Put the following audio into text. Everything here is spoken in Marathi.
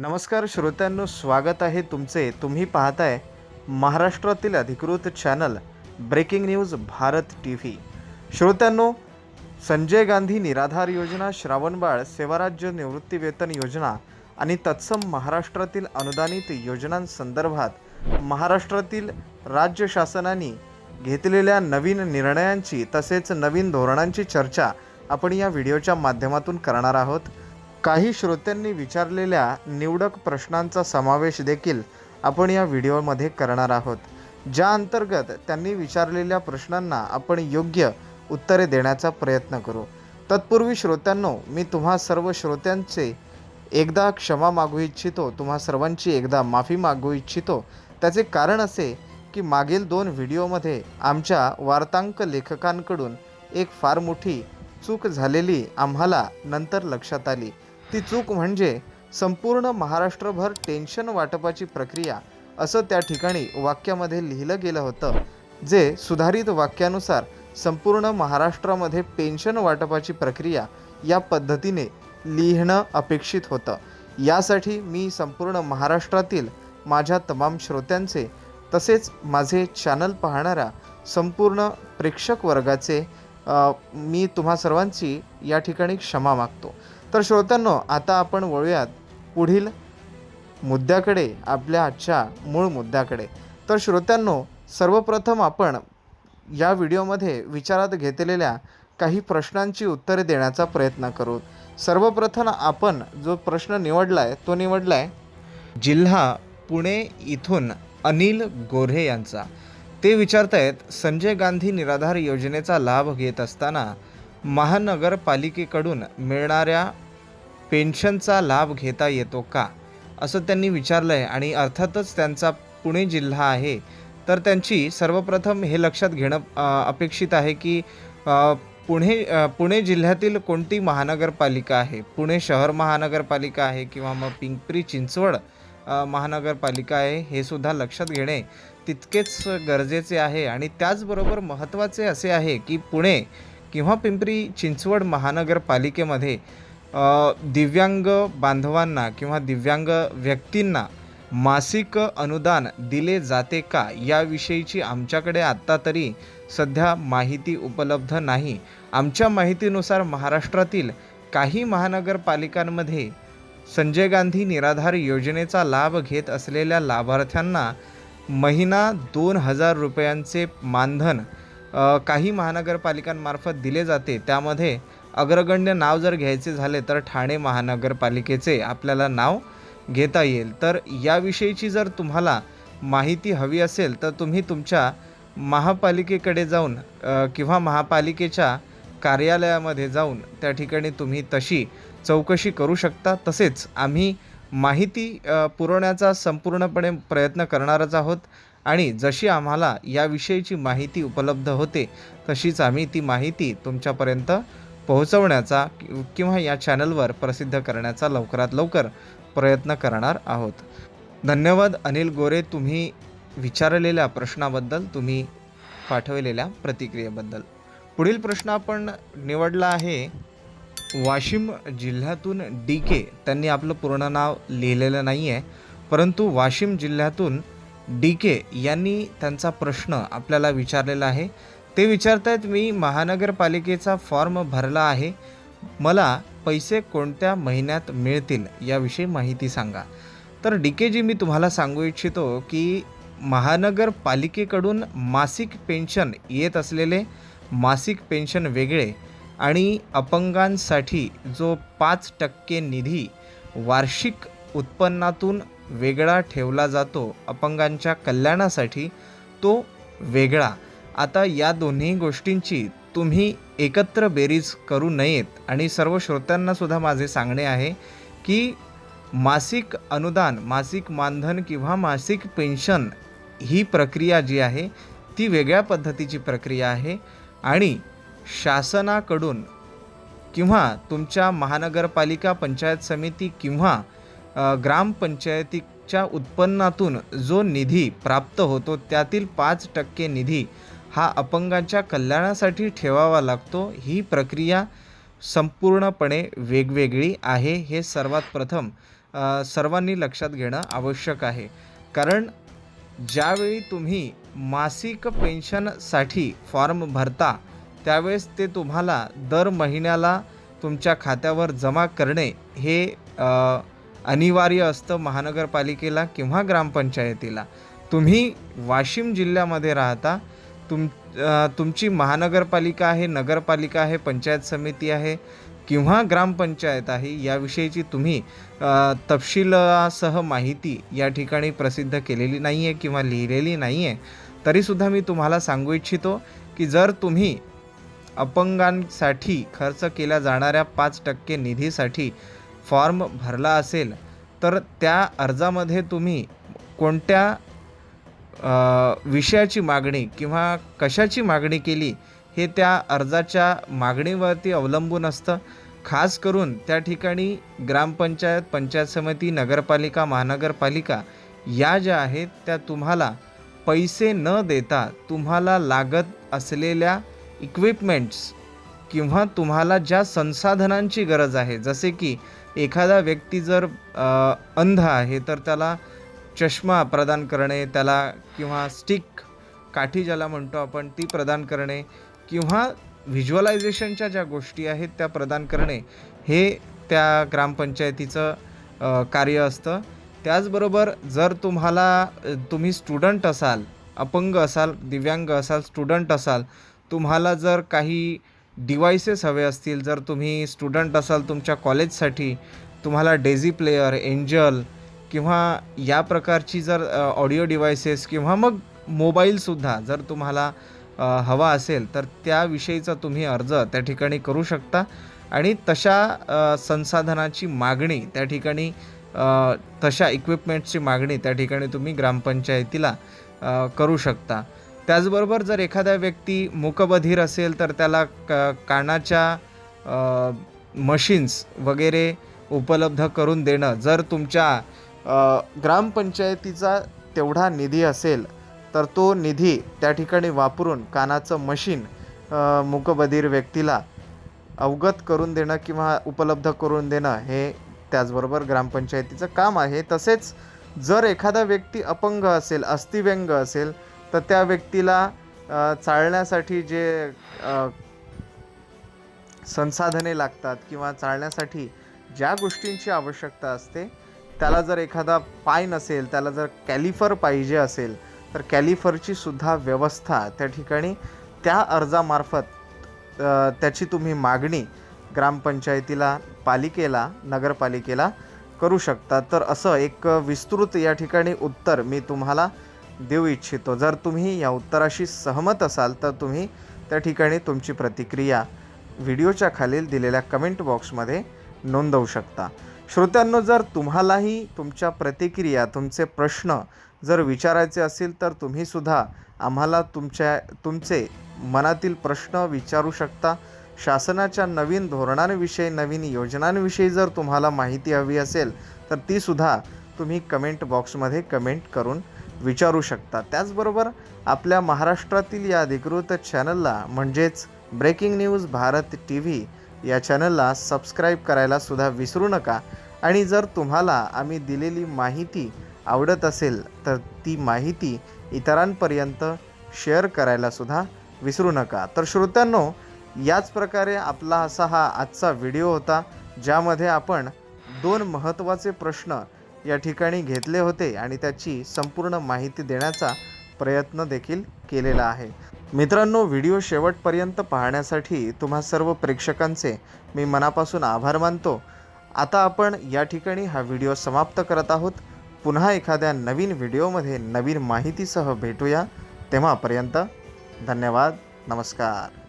नमस्कार श्रोत्यांनो स्वागत आहे तुमचे. तुम्ही पाहताय महाराष्ट्रातील अधिकृत channel breaking news Bharat T V श्रोत्यांनो संजय गांधी निराधार योजना श्रावणबाळ सेवाराज्य निवृत्तीवेतन योजना आणि तत्सम महाराष्ट्रातील अनुदानित योजनांसंदर्भात महाराष्ट्रातील राज्य शासनाने घेतलेल्या नवीन निर्णयांची तसेच नवीन धोरणांची चर्चा आपण या व्हिडिओच्या माध्यमातून करणार आहोत. काही श्रोत्यांनी विचारलेल्या निवडक प्रश्नांचा समावेश देखील आपण या व्हिडिओमध्ये करणार आहोत. ज्या अंतर्गत त्यांनी विचारलेल्या प्रश्नांना आपण योग्य उत्तरे देण्याचा प्रयत्न करू. तत्पूर्वी श्रोत्यांनो मी तुम्हा सर्व श्रोत्यांचे एकदा क्षमा मागू इच्छितो तुम्हा सर्वांची एकदा माफी मागू इच्छितो. त्याचे कारण असे की मागील दोन व्हिडिओमध्ये आमच्या वार्तांक लेखकांकडून एक फार मोठी चूक झालेली आम्हाला नंतर लक्षात आली. ती चूक म्हणजे संपूर्ण महाराष्ट्रभर टेन्शन वाटपाची प्रक्रिया असं त्या ठिकाणी वाक्यामध्ये लिहिलं गेलं होतं जे सुधारित वाक्यानुसार संपूर्ण महाराष्ट्रामध्ये पेन्शन वाटपाची प्रक्रिया या पद्धतीने लिहिणं अपेक्षित होतं. यासाठी मी संपूर्ण महाराष्ट्रातील माझ्या तमाम श्रोत्यांचे तसेच माझे चॅनल पाहणाऱ्या संपूर्ण प्रेक्षक वर्गाचे मी तुम्हा सर्वांची या ठिकाणी क्षमा मागतो. तर श्रोत्यांनो आता आपण वळूयात पुढील मुद्द्याकडे आपल्या आजच्या मूळ मुद्द्याकडे. तर श्रोत्यांनो सर्वप्रथम आपण या व्हिडिओमध्ये विचारात घेतलेल्या काही प्रश्नांची उत्तरे देण्याचा प्रयत्न करू. सर्वप्रथम आपण जो प्रश्न निवडला आहे तो निवडला आहे जिल्हा पुणे इथून अनिल गोऱ्हे यांचा. ते विचारतायत संजय गांधी निराधार योजनेचा लाभ घेत असताना महानगरपालिकेकडून मिळणाऱ्या पेन्शनचा लाभ घेता येतो का? असं त्यांनी विचारलं आहे आणि अर्थातच त्यांचा पुणे जिल्हा आहे. तर त्यांची सर्वप्रथम हे लक्षात घेणं अपेक्षित आहे की पुणे पुणे जिल्ह्यातील कोणती महानगरपालिका आहे? पुणे शहर महानगरपालिका आहे किंवा मग पिंपरी चिंचवड महानगरपालिका आहे हे सुद्धा लक्षात घेणे तितकेच गरजेचे आहे. आणि त्याचबरोबर महत्त्वाचे असे आहे की पुणे किंवा पिंपरी चिंचवड महानगरपालिकेमध्ये दिव्यांग बांधवांना किंवा दिव्यांग व्यक्तींना मासिक अनुदान दिले जाते का? याविषयीची आमच्याकडे आत्ता तरी सध्या माहिती उपलब्ध नाही. आमच्या माहितीनुसार महाराष्ट्रातील काही महानगरपालिकांमध्ये संजय गांधी निराधार योजनेचा लाभ घेत असलेल्या लाभार्थ्यांना महिना दोन हजार रुपयांचे मानधन काही महानगरपालिकांमार्फत दिले जाते. त्यामध्ये अग्रगण्य नाव जर घ्यायचे झाले तर ठाणे महानगरपालिकेचे आपल्याला नाव घेता येईल. तर याविषयीची जर तुम्हाला माहिती हवी असेल तर तुम्ही तुमच्या महापालिकेकडे जाऊन किंवा महापालिकेच्या कार्यालयामध्ये जाऊन त्या ठिकाणी तुम्ही तशी चौकशी करू शकता. तसेच आम्ही माहिती पुरवण्याचा संपूर्णपणे प्रयत्न करणारच आहोत. आणि जशी आम्हाला याविषयीची माहिती उपलब्ध होते तशीच आम्ही ती माहिती तुमच्यापर्यंत पोहोचवण्याचा किंवा या चॅनलवर प्रसिद्ध करण्याचा लवकरात लवकर प्रयत्न करणार आहोत. धन्यवाद. अनिल गोरे तुम्ही विचारलेल्या प्रश्नाबद्दल तुम्ही पाठवलेल्या प्रतिक्रियेबद्दल. पुढील प्रश्न आपण निवडला आहे. वाशिम जिल्ह्यातून डी के त्यांनी आपलं पूर्ण नाव लिहिलेलं नाही आहे परंतु वाशिम जिल्ह्यातून डी के यांनी त्यांचा प्रश्न आपल्याला विचारलेला आहे. ते विचारतायत मी महानगरपालिकेचा फॉर्म भरला आहे. मला पैसे कोणत्या महिन्यात मिळतील याविषयी माहिती सांगा. तर डी के जी मी तुम्हाला सांगू इच्छितो की महानगरपालिकेकडून मासिक पेन्शन येत असलेले मासिक पेन्शन वेगळे आणि अपंगांसाठी जो पाच टक्के निधी वार्षिक उत्पन्नातून वेगळा ठेवला जातो अपंगांच्या कल्याणासाठी तो वेगळा. आता या दोन्ही गोष्टींची तुम्ही एकत्र बेरीज करू नयेत आणि सर्व श्रोत्यांनासुद्धा माझे सांगणे आहे की मासिक अनुदान मासिक मानधन किंवा मासिक पेन्शन ही प्रक्रिया जी आहे ती वेगळ्या पद्धतीची प्रक्रिया आहे आणि शासनाकडून किंवा तुमच्या महानगरपालिका पंचायत समिती किंवा ग्रामपंचायतीच्या उत्पन्नातून जो निधी प्राप्त होतो त्यातील पाच टक्के निधी हा अपंगांच्या कल्याणासाठी ठेवावा लागतो. ही प्रक्रिया संपूर्णपणे वेगवेगळी आहे. हे सर्वात प्रथम सर्वांनी लक्षात घेणं आवश्यक आहे. कारण ज्यावेळी तुम्ही मासिक पेन्शनसाठी फॉर्म भरता त्यावेळेस ते तुम्हाला दर महिन्याला तुमच्या खात्यावर जमा करणे हे अनिवार्य असतं महानगरपालिकेला किंवा ग्रामपंचायतीला. तुम्ही वाशिम जिल्ह्यामध्ये राहता तुम तुमची महानगरपालिका आहे नगरपालिका आहे पंचायत समिती आहे किंवा ग्रामपंचायत आहे याविषयीची तुम्ही अ, तपशिलासह माहिती या ठिकाणी प्रसिद्ध केलेली नाही आहे किंवा लिहिलेली नाही आहे तरीसुद्धा मी तुम्हाला सांगू इच्छितो की जर तुम्ही अपंगांसाठी खर्च केल्या जाणाऱ्या पाच टक्के निधीसाठी फॉर्म भरला असेल तर त्या अर्जामध्ये तुम्ही कोणत्या विषयाची मागणी किंवा कशाची मागणी केली हे त्या अर्जाच्या मागणीवरती अवलंबून असतं. खास करून त्या ठिकाणी ग्रामपंचायत पंचायत समिती नगरपालिका महानगरपालिका या ज्या आहेत त्या तुम्हाला पैसे न देता तुम्हाला लागत असलेल्या इक्विपमेंट्स किंवा तुम्हाला ज्या संसाधनांची गरज आहे जसे की एखादा व्यक्ती जर अंध आहे तर त्याला चष्मा प्रदान करणे त्याला किंवा स्टिक काठी ज्याला म्हणतो आपण ती प्रदान करणे किंवा व्हिज्युअलायझेशनच्या ज्या गोष्टी आहेत त्या प्रदान करणे हे त्या ग्रामपंचायतीचं कार्य असतं. त्याचबरोबर जर तुम्हाला तुम्ही स्टुडंट असाल अपंग असाल दिव्यांग असाल स्टुडंट असाल तुम्हाला जर काही डिवायसेस हवे असतील जर तुम्ही स्टुडंट असाल तुमच्या कॉलेजसाठी तुम्हाला डेझी प्लेयर एंजल किंवा या प्रकारची जर ऑडिओ डिव्हायसेस किंवा मग मोबाईलसुद्धा जर तुम्हाला हवा असेल तर त्याविषयीचा तुम्ही अर्ज त्या ठिकाणी करू शकता. आणि तशा संसाधनाची मागणी त्या ठिकाणी तशा इक्विपमेंट्सची मागणी त्या ठिकाणी तुम्ही ग्रामपंचायतीला करू शकता. त्याचबरोबर जर एखादा व्यक्ती मूकबधीर असेल तर त्याला क कानाच्या मशीन्स वगैरे उपलब्ध करून देणं. जर तुमच्या ग्रामपंचायतीचा तेवढा निधी असेल तर तो निधी त्या ठिकाणी वापरून कानाचं मशीन मुकबधीर मूकबधीर व्यक्तीला अवगत करून देणं किंवा उपलब्ध करून देणं हे त्याचबरोबर ग्रामपंचायतीचं काम आहे. तसेच जर एखादा व्यक्ती अपंग असेल अस्थिव्यंग असेल तर त्या व्यक्तीला चालण्यासाठी जे संसाधने लागतात किंवा चालण्यासाठी ज्या गोष्टींची आवश्यकता असते त्याला जर एखादा पाय नसेल त्याला जर कॅलिफर पाहिजे असेल तर कॅलिफरची सुद्धा व्यवस्था त्या ठिकाणी त्या अर्जामार्फत त्याची तुम्ही मागणी ग्रामपंचायतीला पालिकेला नगरपालिकेला करू शकता. तर असं एक विस्तृत या ठिकाणी उत्तर मी तुम्हाला देऊ इच्छितो. जर तुम्ही या उत्तराशी सहमत असाल तर तुम्ही त्या ठिकाणी तुमची प्रतिक्रिया व्हिडिओच्या खालील दिलेल्या कमेंट बॉक्समध्ये नोंदवू शकता. श्रोत्यांनो जर तुम्हालाही तुमच्या प्रतिक्रिया तुमचे प्रश्न जर विचारायचे असतील तर तुम्हीसुद्धा आम्हाला तुमच्या तुमचे मनातील प्रश्न विचारू शकता. शासनाच्या नवीन धोरणांविषयी नवीन योजनांविषयी जर तुम्हाला माहिती हवी असेल तर तीसुद्धा तुम्ही कमेंट बॉक्समध्ये कमेंट करून विचारू शकता. त्याचबरोबर आपल्या महाराष्ट्रातील या अधिकृत चॅनलला म्हणजेच breaking news Bharat T V या चॅनलला सबस्क्राईब करायला सुद्धा विसरू नका. आणि जर तुम्हाला आम्ही दिलेली माहिती आवडत असेल तर ती माहिती इतरांपर्यंत शेअर करायला सुद्धा विसरू नका. तर श्रोत्यांनो याच प्रकारे आपला असा हा आजचा व्हिडिओ होता ज्यामध्ये आपण दोन महत्त्वाचे प्रश्न या ठिकाणी घेतले होते आणि त्याची संपूर्ण माहिती देण्याचा प्रयत्न देखील केलेला आहे. मित्रांनो व्हिडिओ शेवटपर्यंत पाहण्यासाठी तुम्हा सर्व प्रेक्षकांचे मी मनापासून आभार मानतो. आता आपण या ठिकाणी हा व्हिडिओ समाप्त करत आहोत. पुन्हा एखाद्या नवीन व्हिडिओमध्ये नवीन माहितीसह भेटूया. तेव्हापर्यंत धन्यवाद नमस्कार.